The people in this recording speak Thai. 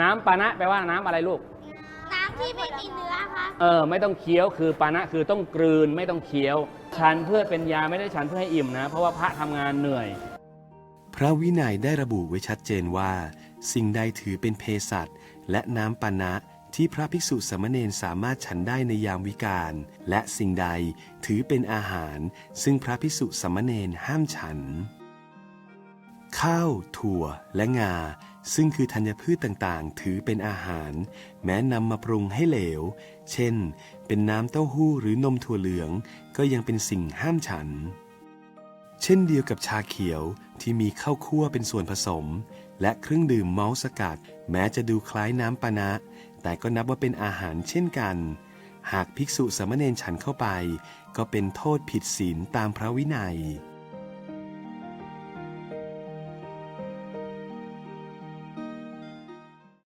น้ำปานะแปลว่าน้ำอะไรลูก น้ำที่ไม่มีเนื้อครับเออไม่ต้องเคี้ยวคือปานะคือต้องกลืนไม่ต้องเคี้ยว ฉันเพื่อเป็นยาไม่ได้ฉันเพื่อให้อิ่มนะ เพราะว่าพระทำงานเหนื่อย พระวินัยได้ระบุไว้ชัดเจนว่า สิ่งใดถือเป็นเภสัชและน้ำปานะที่พระภิกษุสามเณรสามารถฉันได้ในยามวิกาลและสิ่งใดถือเป็นอาหาร ซึ่งพระภิกษุสามเณรห้ามฉัน ข้าว ถั่ว และงา ซึ่งคือธัญพืชต่างๆ ถือเป็นอาหาร แม้นำมาปรุงให้เหลว เช่น เป็นน้ำเต้าหู้หรือนมถั่วเหลือง ก็ยังเป็นสิ่งห้ามฉัน เช่นเดียวกับชาเขียวที่มีข้าวคั่วเป็นส่วนผสม และเครื่องดื่มเมาส์สกัด แม้จะดูคล้ายน้ำปานะ แต่ก็นับว่าเป็นอาหารเช่นกัน หากภิกษุสามเณรฉันเข้าไป ก็เป็นโทษผิดศีลตามพระวินัย